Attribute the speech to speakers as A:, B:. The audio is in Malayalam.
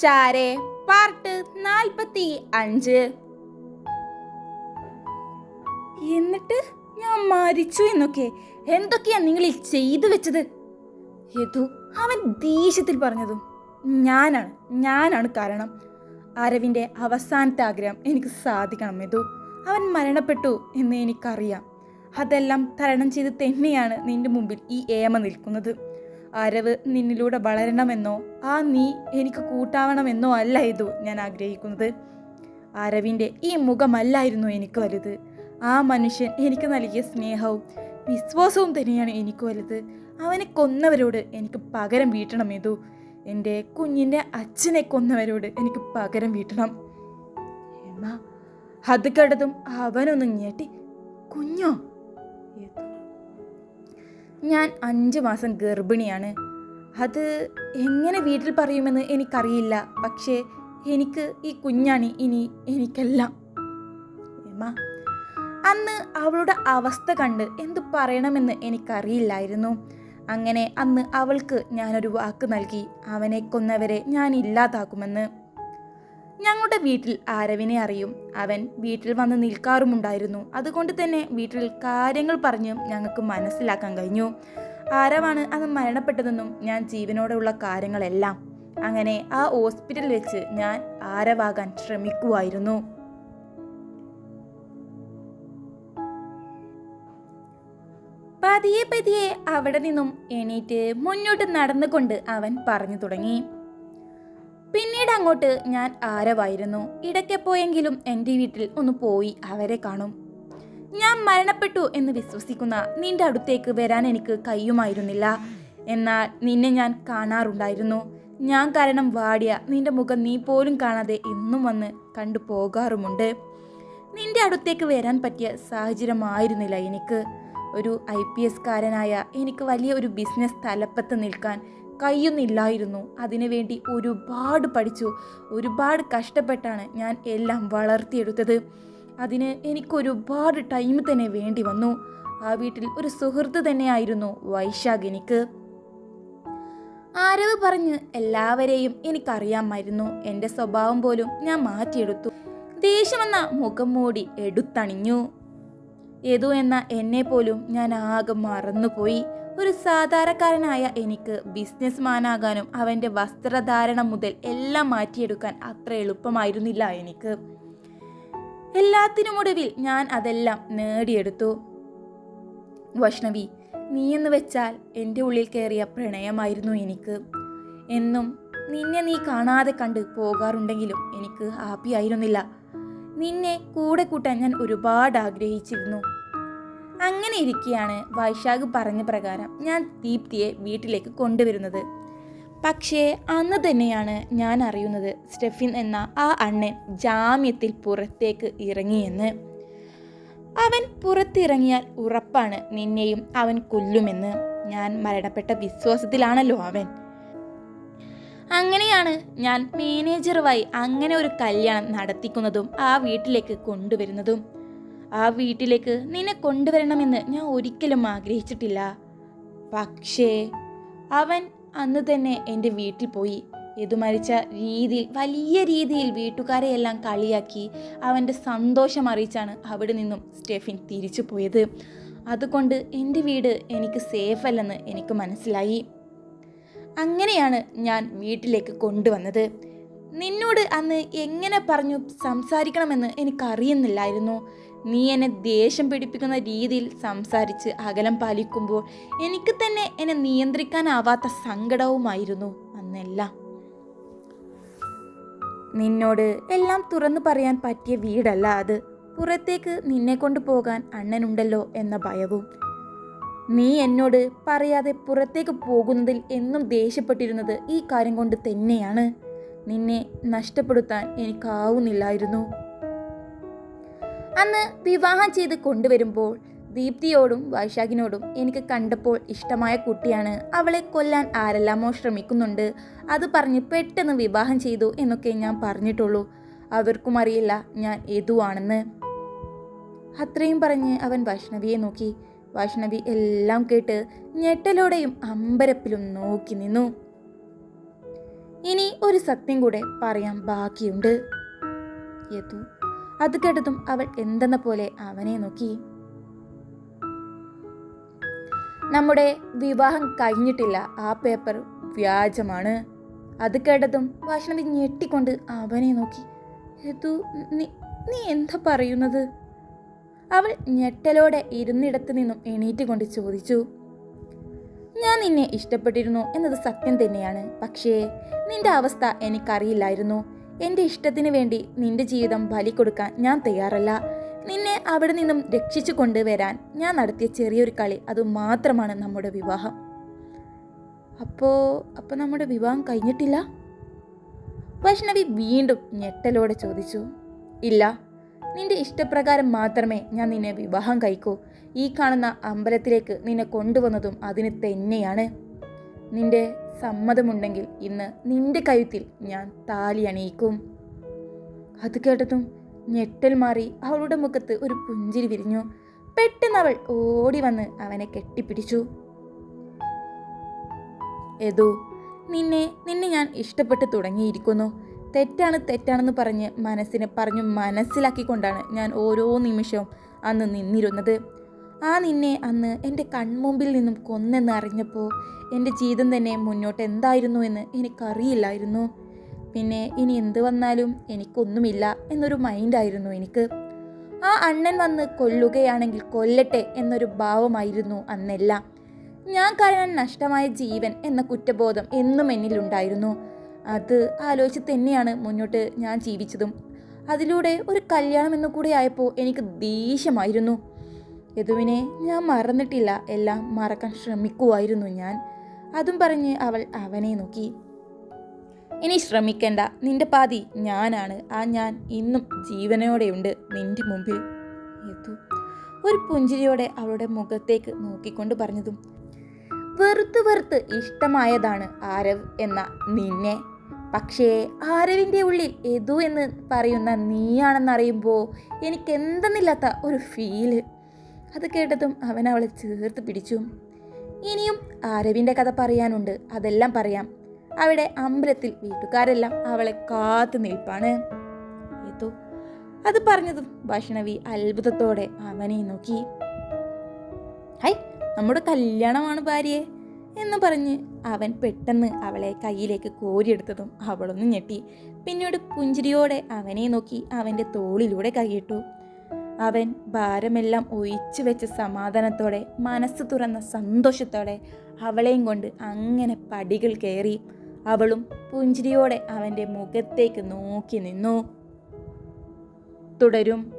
A: ചാരെ പാർട്ട് നാൽപ്പത്തി അഞ്ച്. എന്നിട്ട് ഞാൻ മരിച്ചു എന്നൊക്കെ. എന്തൊക്കെയാ നിങ്ങൾ ഈ ചെയ്തു വെച്ചത്? യതു അവൻ ദേഷ്യത്തിൽ പറഞ്ഞതും ഞാനാണ് ഞാനാണ് കാരണം. അരവിന്റെ അവസാനത്തെ ആഗ്രഹം എനിക്ക് സാധിക്കണം യതു അവൻ മരണപ്പെട്ടു എന്ന് എനിക്കറിയാം. അതെല്ലാം തരണം ചെയ്ത് തന്നെയാണ് നിന്റെ മുമ്പിൽ ഈ ഏമ നിൽക്കുന്നത്. അരവ് നിന്നിലൂടെ വളരണമെന്നോ ആ നീ എനിക്ക് കൂട്ടാവണമെന്നോ അല്ല ഇതു ഞാൻ ആഗ്രഹിക്കുന്നത്. അരവിന്റെ ഈ മുഖമല്ലായിരുന്നു എനിക്ക് വലുത്. ആ മനുഷ്യൻ എനിക്ക് നൽകിയ സ്നേഹവും വിശ്വാസവും തന്നെയാണ് എനിക്ക് വലുത്. അവനെ കൊന്നവരോട് എനിക്ക് പകരം വീട്ടണം ഇതു. എന്റെ കുഞ്ഞിന്റെ അച്ഛനെ കൊന്നവരോട് എനിക്ക് പകരം വീട്ടണം. എമ്മ അത് കടതും അവനൊന്ന് ഞെട്ടി. കുഞ്ഞോ? ഏതോ ഞാൻ അഞ്ച് മാസം ഗർഭിണിയാണ്. അത് എങ്ങനെ വീട്ടിൽ പറയുമെന്ന് എനിക്കറിയില്ല. പക്ഷേ എനിക്ക് ഈ കുഞ്ഞാണ് ഇനി എനിക്കെല്ലാം. എമ്മ അന്ന് അവളുടെ അവസ്ഥ കണ്ട് എന്തു പറയണമെന്ന് എനിക്കറിയില്ലായിരുന്നു. അങ്ങനെ അന്ന് അവൾക്ക് ഞാനൊരു വാക്ക് നൽകി. അവനെ കൊന്നവരെ ഞാൻ ഇല്ലാതാക്കുമെന്ന്. ഞങ്ങളുടെ വീട്ടിൽ ആരവിനെ അറിയും. അവൻ വീട്ടിൽ വന്ന് നിൽക്കാറുമുണ്ടായിരുന്നു. അതുകൊണ്ട് തന്നെ വീട്ടിൽ കാര്യങ്ങൾ പറഞ്ഞ് ഞങ്ങൾക്ക് മനസ്സിലാക്കാൻ കഴിഞ്ഞു. ആരവാണ് അന്ന് മരണപ്പെട്ടതെന്നും ഞാൻ ജീവനോടെയുള്ള കാര്യങ്ങളെല്ലാം. അങ്ങനെ ആ ഹോസ്പിറ്റലിൽ വെച്ച് ഞാൻ ആരവാകാൻ ശ്രമിക്കുമായിരുന്നു പതിയെ പതിയെ അവിടെ നിന്നും എണീറ്റ് മുന്നോട്ട് നടന്നുകൊണ്ട് അവൻ പറഞ്ഞു തുടങ്ങി. പിന്നീട് അങ്ങോട്ട് ഞാൻ ആരവായിരുന്നു? ഇടയ്ക്കെപ്പോയെങ്കിലും എന്റെ വീട്ടിൽ ഒന്ന് പോയി അവരെ കാണും. ഞാൻ മരണപ്പെട്ടു എന്ന് വിശ്വസിക്കുന്ന നിന്റെ അടുത്തേക്ക് വരാൻ എനിക്ക് കഴിയുമായിരുന്നില്ല. എന്നാൽ നിന്നെ ഞാൻ കാണാറുണ്ടായിരുന്നു. ഞാൻ കാരണം വാടിയ നിന്റെ മുഖം നീ പോലും കാണാതെ എന്നും വന്ന് കണ്ടു പോകാറുമുണ്ട്. നിന്റെ അടുത്തേക്ക് വരാൻ പറ്റിയ സാഹചര്യമായിരുന്നില്ല എനിക്ക്. ഒരു ഐ പി എസ്കാരനായ എനിക്ക് വലിയ ഒരു ബിസിനസ് തലപ്പത്ത് നിൽക്കാൻ കഴിയുന്നില്ലായിരുന്നു. അതിനുവേണ്ടി ഒരുപാട് പഠിച്ചു. ഒരുപാട് കഷ്ടപ്പെട്ടാണ് ഞാൻ എല്ലാം വളർത്തിയെടുത്തത്. അതിന് എനിക്കൊരുപാട് ടൈം തന്നെ വേണ്ടി വന്നു. ആ വീട്ടിൽ ഒരു സുഹൃത്ത് തന്നെയായിരുന്നു വൈശാഖ് എനിക്ക്. ആരവ് പറഞ്ഞ് എല്ലാവരെയും എനിക്കറിയാമായിരുന്നു. എന്റെ സ്വഭാവം പോലും ഞാൻ മാറ്റിയെടുത്തു. ദേഷ്യമെന്ന മുഖം മൂടി എടുത്തണിഞ്ഞു. ഏതു എന്ന എന്നെ പോലും ഞാൻ ആകെ മറന്നുപോയി. ഒരു സാധാരണക്കാരനായ എനിക്ക് ബിസിനസ്മാനാകാനും അവന്റെ വസ്ത്രധാരണം മുതൽ എല്ലാം മാറ്റിയെടുക്കാൻ അത്ര എളുപ്പമായിരുന്നില്ല എനിക്ക്. എല്ലാത്തിനുമൊടുവിൽ ഞാൻ അതെല്ലാം നേടിയെടുത്തു. വൈഷ്ണവി നീ എന്ന് വെച്ചാൽ എന്റെ ഉള്ളിൽ കയറിയ പ്രണയമായിരുന്നു എനിക്ക്. എന്നും നിന്നെ നീ കാണാതെ കണ്ട് പോകാറുണ്ടെങ്കിലും എനിക്ക് ഹാപ്പി ആയിരുന്നില്ല. നിന്നെ കൂടെ കൂട്ടാൻ ഞാൻ ഒരുപാട് ആഗ്രഹിച്ചിരുന്നു. അങ്ങനെ ഇരിക്കെയാണ് വൈശാഖ് പറഞ്ഞ പ്രകാരം ഞാൻ ദീപ്തിയെ വീട്ടിലേക്ക് കൊണ്ടുവരുന്നത്. പക്ഷേ അന്ന് തന്നെയാണ് ഞാൻ അറിയുന്നത് സ്റ്റെഫിൻ എന്ന ആ അണ്ണൻ ജാമ്യത്തിൽ പുറത്തേക്ക് ഇറങ്ങിയെന്ന്. അവൻ പുറത്തിറങ്ങിയാൽ ഉറപ്പാണ് നിന്നെയും അവൻ കൊല്ലുമെന്ന്. ഞാൻ മരണപ്പെട്ട വിശ്വാസത്തിലാണല്ലോ അവൻ. അങ്ങനെയാണ് ഞാൻ മാനേജറുമായി അങ്ങനെ ഒരു കല്യാണം നടത്തിക്കുന്നതും ആ വീട്ടിലേക്ക് കൊണ്ടുവരുന്നതും. ആ വീട്ടിലേക്ക് നിന്നെ കൊണ്ടുവരണമെന്ന് ഞാൻ ഒരിക്കലും ആഗ്രഹിച്ചിട്ടില്ല. പക്ഷേ അവൻ അന്ന് തന്നെ എന്റെ വീട്ടിൽ പോയി. എതുമരിച്ച രീതിയിൽ വലിയ രീതിയിൽ വീട്ടുകാരെ എല്ലാം കളിയാക്കി അവന്റെ സന്തോഷം അറിയിച്ചാണ് അവിടെ നിന്നും സ്റ്റെഫിൻ തിരിച്ചു പോയത്. അതുകൊണ്ട് എന്റെ വീട് എനിക്ക് സേഫ് അല്ലെന്ന് എനിക്ക് മനസ്സിലായി. അങ്ങനെയാണ് ഞാൻ വീട്ടിലേക്ക് കൊണ്ടുവന്നത്. നിന്നോട് അന്ന് എങ്ങനെ പറഞ്ഞു സംസാരിക്കണമെന്ന് എനിക്കറിയുന്നില്ലായിരുന്നു. നീ എന്നെ ദേഷ്യം പിടിപ്പിക്കുന്ന രീതിയിൽ സംസാരിച്ച് അകലം പാലിക്കുമ്പോൾ എനിക്ക് തന്നെ എന്നെ നിയന്ത്രിക്കാനാവാത്ത സങ്കടവുമായിരുന്നു അന്നെല്ലാം. നിന്നോട് എല്ലാം തുറന്നു പറയാൻ പറ്റിയ വീടല്ല അത്. പുറത്തേക്ക് നിന്നെ കൊണ്ടുപോകാൻ അണ്ണനുണ്ടല്ലോ എന്ന ഭയവും നീ എന്നോട് പറയാതെ പുറത്തേക്ക് പോകുന്നതിൽ എന്നും ദേഷ്യപ്പെട്ടിരുന്നത് ഈ കാര്യം കൊണ്ട് തന്നെയാണ്. നിന്നെ നഷ്ടപ്പെടുത്താൻ എനിക്കാവുന്നില്ലായിരുന്നു. അന്ന് വിവാഹം ചെയ്ത് കൊണ്ടുവരുമ്പോൾ ദീപ്തിയോടും വൈശാഖിനോടും എനിക്ക് കണ്ടപ്പോൾ ഇഷ്ടമായ കുട്ടിയാണ്. അവളെ കൊല്ലാൻ ആരെല്ലാമോ ശ്രമിക്കുന്നുണ്ട്. അത് പറഞ്ഞ് പെട്ടെന്ന് വിവാഹം ചെയ്തു എന്നൊക്കെ ഞാൻ പറഞ്ഞിട്ടുള്ളൂ. അവർക്കും അറിയില്ല ഞാൻ ഏതുവാണെന്ന്. അത്രയും പറഞ്ഞ് അവൻ വൈഷ്ണവിയെ നോക്കി. വൈഷ്ണവി എല്ലാം കേട്ട് ഞെട്ടലോടെയും അമ്പരപ്പിലും നോക്കി നിന്നു. ഇനി ഒരു സത്യം കൂടെ പറയാൻ ബാക്കിയുണ്ട്. യതു അത് കേട്ടതും അവൾ എന്തെന്ന പോലെ അവനെ നോക്കി. നമ്മുടെ വിവാഹം കഴിഞ്ഞിട്ടില്ല. ആ പേപ്പർ വ്യാജമാണ്. അത് കേട്ടതും വൈഷ്ണവി ഞെട്ടിക്കൊണ്ട് അവനെ നോക്കി. യതു നീ നീ എന്താ പറയുന്നത്? അവൾ ഞെട്ടലോടെ ഇരുന്നിടത്ത് നിന്നും എണീറ്റ് കൊണ്ട് ചോദിച്ചു ഞാൻ നിന്നെ ഇഷ്ടപ്പെട്ടിരുന്നു എന്നത് സത്യം തന്നെയാണ്. പക്ഷേ നിന്റെ അവസ്ഥ എനിക്കറിയില്ലായിരുന്നു. എന്റെ ഇഷ്ടത്തിന് വേണ്ടി നിന്റെ ജീവിതം ബലി കൊടുക്കാൻ ഞാൻ തയ്യാറല്ല. നിന്നെ അവിടെ നിന്നും രക്ഷിച്ചു കൊണ്ടുവരാൻ ഞാൻ നടത്തിയ ചെറിയൊരു കളി അത് മാത്രമാണ് നമ്മുടെ വിവാഹം. അപ്പോ അപ്പൊ നമ്മുടെ വിവാഹം കഴിഞ്ഞിട്ടില്ല? വൈഷ്ണവി വീണ്ടും ഞെട്ടലോടെ ചോദിച്ചു ഇല്ല നിന്റെ ഇഷ്ടപ്രകാരം മാത്രമേ ഞാൻ നിന്നെ വിവാഹം കഴിക്കൂ. ഈ കാണുന്ന അമ്പലത്തിലേക്ക് നിന്നെ കൊണ്ടുവന്നതും അതിന് തന്നെയാണ്. നിന്റെ സമ്മതമുണ്ടെങ്കിൽ ഇന്ന് നിന്റെ കഴുത്തിൽ ഞാൻ താലി അണിയിക്കും. അത് കേട്ടതും ഞെട്ടൽ മാറി അവളുടെ മുഖത്ത് ഒരു പുഞ്ചിരി വിരിഞ്ഞു. പെട്ടെന്ന് അവൾ ഓടി വന്ന് അവനെ കെട്ടിപ്പിടിച്ചു. എതു നിന്നെ നിന്നെ ഞാൻ ഇഷ്ടപ്പെട്ട് തുടങ്ങിയിരിക്കുന്നു. തെറ്റാണ് തെറ്റാണെന്ന് പറഞ്ഞ് മനസ്സിനെ പറഞ്ഞു മനസ്സിലാക്കിക്കൊണ്ടാണ് ഞാൻ ഓരോ നിമിഷവും അന്ന് നിന്നിരുന്നത്. ആ നിന്നെ അന്ന് എന്റെ കൺമുമ്പിൽ നിന്നും കൊന്നെന്ന് അറിഞ്ഞപ്പോൾ എന്റെ ജീവിതം തന്നെ മുന്നോട്ട് എന്തായിരുന്നു എന്ന് എനിക്കറിയില്ലായിരുന്നു. പിന്നെ ഇനി എന്ത് വന്നാലും എനിക്കൊന്നുമില്ല എന്നൊരു മൈൻഡായിരുന്നു എനിക്ക്. ആ അണ്ണൻ വന്ന് കൊല്ലുകയാണെങ്കിൽ കൊല്ലട്ടെ എന്നൊരു ഭാവമായിരുന്നു അന്നെല്ലാം. ഞാൻ കാരണം നഷ്ടമായ ജീവൻ എന്ന കുറ്റബോധം എന്നും എന്നിലുണ്ടായിരുന്നു. അത് ആലോചിച്ച് തന്നെയാണ് മുന്നോട്ട് ഞാൻ ജീവിച്ചതും. അതിലൂടെ ഒരു കല്യാണം എന്നു കൂടെ ആയപ്പോൾ എനിക്ക് ദേഷ്യമായിരുന്നു. യദുവിനെ ഞാൻ മറന്നിട്ടില്ല എല്ലാം മറക്കാൻ ശ്രമിക്കുമായിരുന്നു ഞാൻ. അതും പറഞ്ഞ് അവൾ അവനെ നോക്കി. ഇനി ശ്രമിക്കണ്ട നിന്റെ പാതി ഞാനാണ്. ആ ഞാൻ ഇന്നും ജീവനോടെയുണ്ട് നിന്റെ മുമ്പിൽ. യദു ഒരു പുഞ്ചിരിയോടെ അവളുടെ മുഖത്തേക്ക് നോക്കിക്കൊണ്ട് പറഞ്ഞതും വെറുത്ത് വെറുത്ത് ഇഷ്ടമായതാണ് ആരവ് എന്ന നിന്നെ. പക്ഷേ ആരവിന്റെ ഉള്ളിൽ എതു എന്ന് പറയുന്ന നീയാണെന്നറിയുമ്പോൾ എനിക്ക് എന്തെന്നില്ലാത്ത ഒരു ഫീൽ അത് കേട്ടതും അവൻ അവളെ ചേർത്ത് പിടിച്ചു. ഇനിയും ആരവിന്റെ കഥ പറയാനുണ്ട് അതെല്ലാം പറയാം. അവിടെ അമ്പലത്തിൽ വീട്ടുകാരെല്ലാം അവളെ കാത്തു നിൽപ്പാണ്. ഏതോ അത് പറഞ്ഞതും വൈഷ്ണവി അത്ഭുതത്തോടെ അവനെ നോക്കി. ഹൈ നമ്മുടെ കല്യാണമാണ് ഭാര്യയെ. എന്ന് പറഞ്ഞ് അവൻ പെട്ടെന്ന് അവളെ കയ്യിലേക്ക് കോരിയെടുത്തതും അവളൊന്ന് ഞെട്ടി. പിന്നീട് പുഞ്ചിരിയോടെ അവനെ നോക്കി അവന്റെ തോളിലൂടെ കൈയിട്ടു. അവൻ ഭാരമെല്ലാം ഒഴിച്ചു വെച്ച സമാധാനത്തോടെ മനസ്സ് തുറന്ന സന്തോഷത്തോടെ അവളെയും കൊണ്ട് അങ്ങനെ പടികൾ കയറി. അവളും പുഞ്ചിരിയോടെ അവന്റെ മുഖത്തേക്ക് നോക്കി നിന്നു. തുടരും.